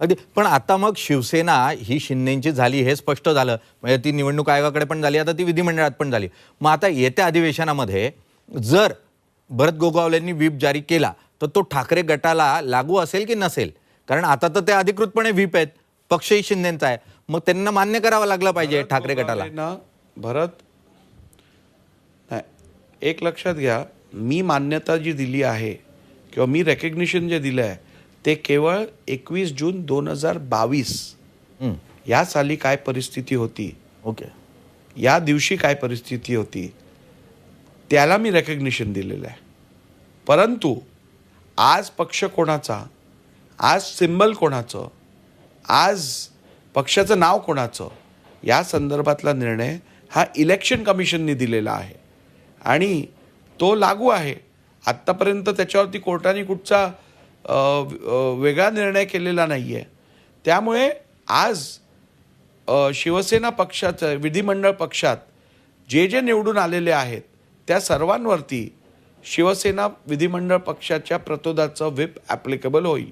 अगदी. पण आता मग शिवसेना ही शिंदेची झाली हे स्पष्ट झालं. म्हणजे ती निवडणूक आयोगाकडे पण झाली आता ती विधिमंडळात पण झाली. मग आता येत्या अधिवेशनामध्ये जर भरत गोगावलेंनी व्हीप जारी केला तर तो ठाकरे गटाला लागू असेल की नसेल? कारण आता तर ते अधिकृतपणे व्हीप आहेत. पक्षही शिंदेचा आहे. मग त्यांना मान्य करावं लागलं पाहिजे ठाकरे गटाला. ना भरत नाही एक लक्षात घ्या. मी मान्यता जी दिली आहे किंवा मी रेकग्निशन जे दिलं आहे ते केवळ एकवीस जून दोन हजार बावीस. या साली काय परिस्थिती होती? ओके. या दिवशी काय परिस्थिती होती? त्याला मी रेकग्निशन दिलेलं आहे. परंतु आज पक्ष कोणाचा? आज सिम्बल कोणाचं? आज पक्षाचं नाव कोणाचं? या संदर्भातला निर्णय हा इलेक्शन कमिशनने दिलेला आहे. आणि तो लागू आहे. आत्तापर्यंत त्याच्यावरती कोर्टाने कुठचा वेगळा निर्णय केलेला नाही आहे त्यामुळे आज शिवसेना पक्षाचं विधिमंडळ पक्षात जे जे निवडून आलेले आहेत त्या सर्वांवरती शिवसेना विधिमंडळ पक्षाच्या प्रतोदाचं व्हिप ॲप्लिकेबल होईल.